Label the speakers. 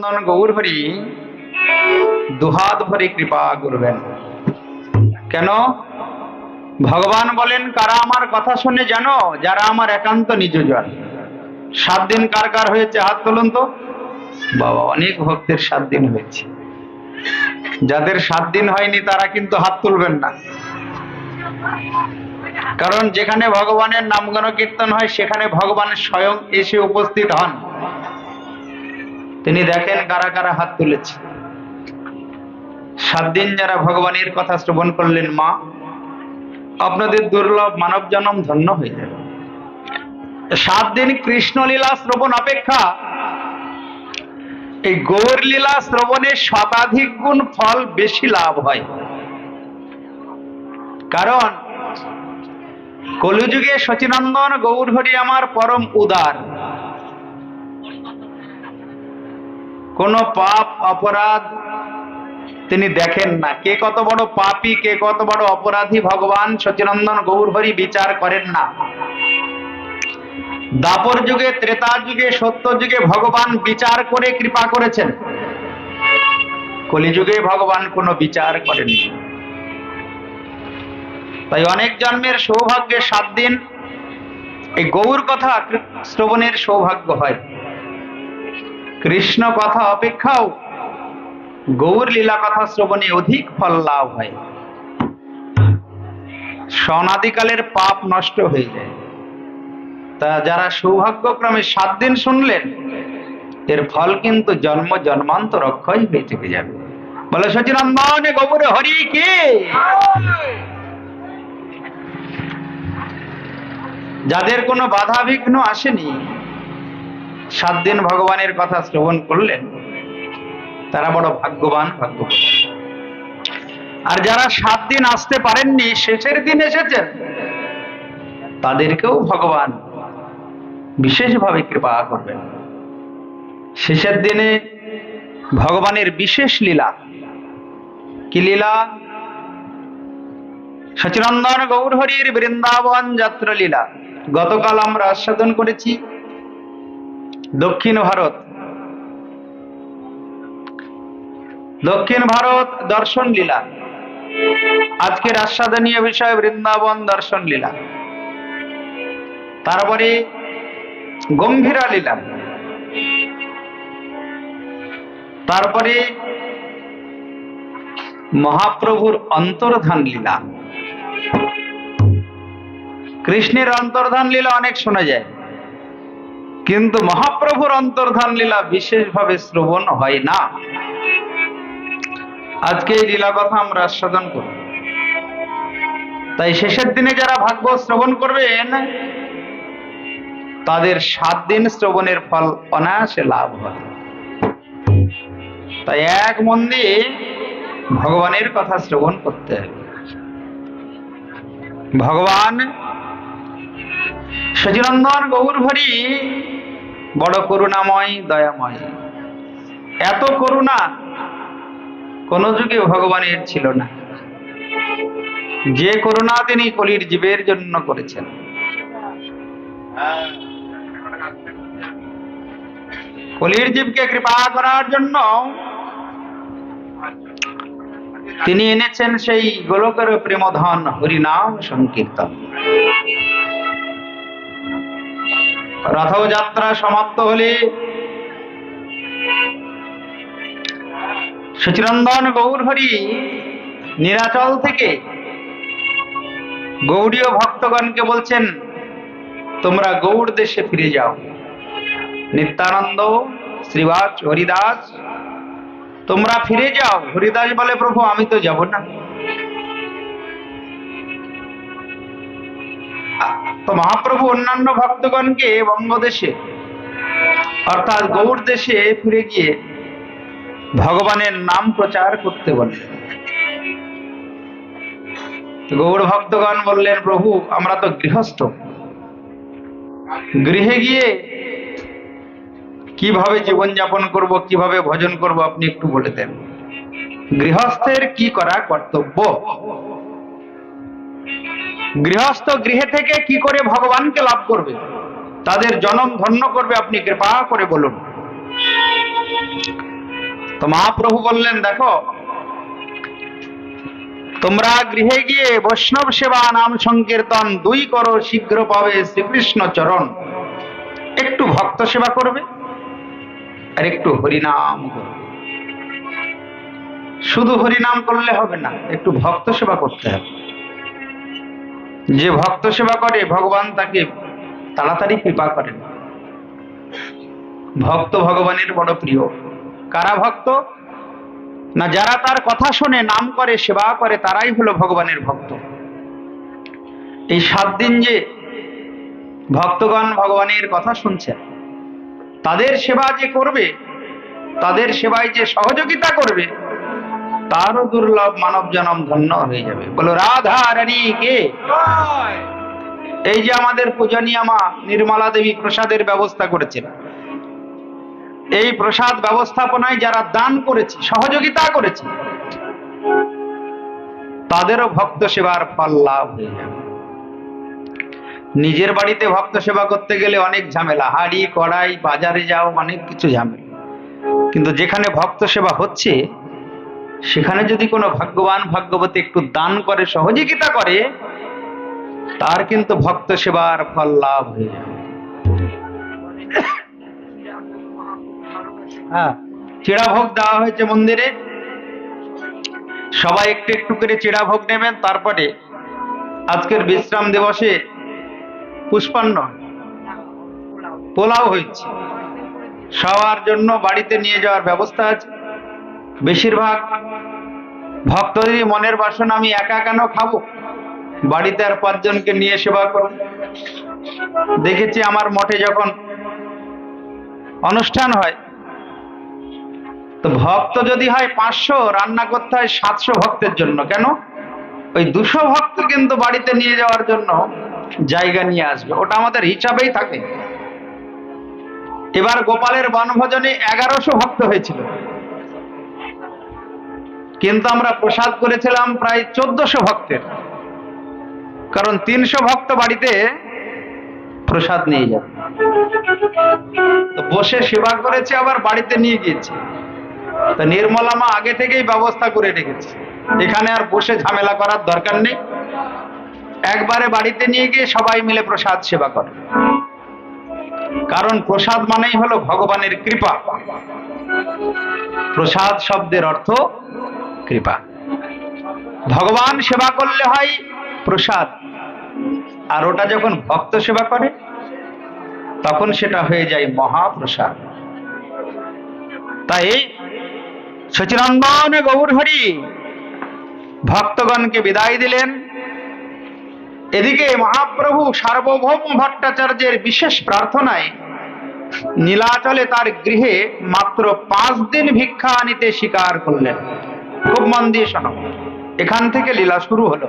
Speaker 1: সচিনন্দন গৌরহরি দুহাত ভরে কৃপা করবেন। কেন? ভগবান বলেন, কারা আমার কথা শুনে জানো? যারা আমার একান্ত নিজজন সাত দিন কার কার হয়েছে হাত তুলুন তো। বাবা, অনেক ভক্তের সাত দিন হয়েছে। যাদের সাত দিন হয়নি, তারা কিন্তু হাত তুলবেন না। কারণ যেখানে ভগবানের নামগান কীর্তন হয়, সেখানে ভগবান স্বয়ং এসে উপস্থিত হন। তিনি দেখেন কারা কারা হাত তুলেছে। সাত দিন যারা ভগবানের কথা শ্রবণ করলেন, মা, আপনাদের দুর্লভ মানব জন্ম ধন্য হয়ে যাবে। সাত দিন কৃষ্ণলীলা শ্রবণ অপেক্ষা। এই গৌর লীলা শ্রবণে শতাধিক গুণ ফল বেশি লাভ হয়। কারণ, কলিযুগে সচিনন্দন গৌরহরি আমার পরম উদার। কোন পাপ, অপরাধ তিনি দেখেন না। কে কত বড় পাপী, কে কত বড় অপরাধী, ভগবান সচিনন্দন গৌরহরি বিচার করেন না। দাপর যুগে, ত্রেতা যুগে, সত্য যুগে ভগবান বিচার করে কৃপা করেছেন। কলিযুগে ভগবান কোনো বিচার করেননি। তাই অনেক জন্মের সৌভাগ্যে সাত দিন এই গৌর কথা শ্রবণের সৌভাগ্য হয়। কৃষ্ণ কথা অপেক্ষাও, গৌর লীলা কথা শ্রবণে অধিক ফল লাভ হয়। সনাদিকালের পাপ নষ্ট হয়ে যায়। তা যারা সৌভাগ্যক্রমে সাত দিন শুনলেন, এর ফল কিন্তু জন্ম জন্মান্তর অক্ষয় হয়ে থেকে যাবে। বলে সচিনন্দন গৌর হরি কে? যাদের কোনো বাধা বিঘ্ন আসেনি সাত দিন ভগবানের কথা শ্রবণ করলেন, তারা বড় ভাগ্যবান ভাগ্যবান। আর যারা সাত দিন আসতে পারেননি, শেষের দিন এসেছেন, তাদেরকেও ভগবান বিশেষভাবে কৃপা করবেন। শেষের দিনে ভগবানের বিশেষ লীলা। কি লীলা? সচিনন্দন গৌরহরির বৃন্দাবন যাত্রা লীলা। গতকাল আমরা আস্বাদন করেছি। দক্ষিণ ভারত। দক্ষিণ ভারত দর্শন লীলা। আজকের আস্বাদনীয় বিষয় বৃন্দাবন দর্শন লীলা। তারপরে গম্ভীরা লীলা। তারপরে মহাপ্রভুর অন্তর্ধান লীলা। কৃষ্ণের অন্তর্ধান লীলা অনেক শোনা যায়। কিন্তু মহাপ্রভুর অন্তর্ধান লীলা বিশেষভাবে শ্রবণ হয় না। আজকে এই লীলা কথা আমরা আস্বাদন করব। তাই শেষের দিনে যারা ভাগ্য শ্রবণ করবেন, তাদের সাত দিন শ্রবণের ফল অনায়াসে লাভ হয়। তাই এক মন দিয়ে ভগবানের কথা শ্রবণ করতে হবে। ভগবান সচিনন্দন গৌরভরি বড় করুণাময়, দয়াময়। এত করুণা কোন যুগে ভগবানের ছিল না। যে করুণা তিনি কলির জীবের জন্য করেছেন। কলির জীবকে কৃপা করার জন্য তিনি এনেছেন সেই গোলকের প্রেমধন হরিনাম সংকীর্তন। রথযাত্রা সমাপ্ত হলে সচিনন্দন গৌরহরি নীরাচল থেকে গৌড়ীয় ভক্তগণকে বলছেন, তোমরা গৌড় দেশে ফিরে যাও। নিত্যানন্দ, শ্রীবাস, হরিদাস, তোমরা ফিরে যাও। হরিদাস বলে, প্রভু, আমি তো যাব না। তো মহাপ্রভু অন্যান্য ভক্তগণকে বঙ্গদেশে, অর্থাৎ গৌড় দেশে ফিরে গিয়ে ভগবানের নাম প্রচার করতে বললেন গৌড় ভক্তগণ বললেন, প্রভু, আমরা তো গৃহস্থ। গৃহে গিয়ে কীভাবে জীবনযাপন করব, কীভাবে ভজন করব, আপনি একটু বলে দেন। গৃহস্থের কি করা কর্তব্য? গৃহস্থ গৃহে থেকে কি করে ভগবানকে লাভ করবে? তাদের জনম ধন্য করবে, আপনি কৃপা করে বলুন। তো মহাপ্রভু বললেন, দেখো, তোমরা গৃহে গিয়ে বৈষ্ণব সেবা নাম সংকীর্তন দুই করো, শীঘ্র পাবে শ্রীকৃষ্ণ চরণ। একটু ভক্ত সেবা করবে আর একটু হরিনাম করবে। শুধু হরিনাম করলে হবে না, একটু ভক্ত সেবা করতে হবে। যে ভক্ত সেবা করে, ভগবান তাকে তাড়াতাড়ি কৃপা করেন। ভক্ত ভগবানের বড় প্রিয়। কারা ভক্ত? না, যারা তার কথা শুনে, নাম করে, সেবা করে, তারাই হলো ভগবানের ভক্ত। এই সাত দিন যে ভক্তগণ ভগবানের কথা শুনছেন, তাদের সেবা যে করবে, তাদের সেবায় যে সহযোগিতা করবে তারও দুর্লভ মানব জনম ধন্য হয়ে যাবে। বলো, রাধা রানী কে? এই যে আমাদের পূজনীয় মা নির্মলা দেবী প্রসাদের ব্যবস্থা করেছেন। এই প্রসাদ ব্যবস্থাপনায় যারা দান করেছে, সহযোগিতা করেছে, তাদেরও ভক্ত সেবার ফল লাভ হয়ে যাবে। নিজের বাড়িতে ভক্ত সেবা করতে গেলে অনেক ঝামেলা। হাড়ি, কড়াই, বাজারে যাও, অনেক কিছু ঝামেলা। কিন্তু যেখানে ভক্ত সেবা হচ্ছে সেখানে যদি কোনো ভাগ্যবান ভাগ্যবতী একটু দান করে, সহযোগিতা করে, তার কিন্তু ভক্ত সেবার ফল লাভ হয়ে যাবে। হ্যাঁ চিড়া ভোগ দেওয়া হয়েছে মন্দিরে। সবাই একটু একটু করে চিড়া ভোগ নেবেন, তারপরে আজকের বিশ্রাম দিবসে পুষ্পান্ন, পোলাও হয়েছে। সবার জন্য বাড়িতে নিয়ে যাওয়ার ব্যবস্থা আছে। বেশিরভাগ ভক্তদের মনের বাসনা, আমি একা কেন খাব? বাড়িতে আর পাঁচজনকে নিয়ে সেবা করুন দেখেছি আমার মঠে যখন অনুষ্ঠান হয়, তো ভক্ত যদি হয় পাঁচশো, রান্না করতে হয় সাতশো ভক্তের জন্য। কেন? ওই দুশো ভক্ত কিন্তু বাড়িতে নিয়ে যাওয়ার জন্য জায়গা নিয়ে আসবে। ওটা আমাদের হিসাবেই থাকে। এবার গোপালের বনভোজনে এগারোশো ভক্ত হয়েছিল। কিন্তু আমরা প্রসাদ করেছিলাম প্রায় চোদ্দশো ভক্তের। কারণ তিনশো ভক্ত বাড়িতে প্রসাদ নিয়ে যাবে। বসে সেবা করেছে, আবার বাড়িতে নিয়ে গিয়েছে। তো নির্মলা মা আগে থেকেই ব্যবস্থা করে রেখেছে। এখানে আর বসে ঝামেলা করার দরকার নেই। একবারে বাড়িতে নিয়ে গিয়ে সবাই মিলে প্রসাদ সেবা করে। কারণ প্রসাদ মানেই হলো ভগবানের কৃপা। প্রসাদ শব্দের অর্থ কৃপা। ভগবান সেবা করলে হয় প্রসাদ, আর ওটা যখন ভক্ত সেবা করে, তখন সেটা হয়ে যায় মহাপ্রসাদ। তাই সচিনন্দন গৌর হরি ভক্তগণকে বিদায় দিলেন। এদিকে মহাপ্রভু সার্বভৌম ভট্টাচার্যের বিশেষ প্রার্থনায় নীলাচলে তার গৃহে মাত্র পাঁচ দিন ভিক্ষা নিতে স্বীকার করলেন। খুব মন দিয়ে শোনো। এখান থেকে লীলা শুরু হলো।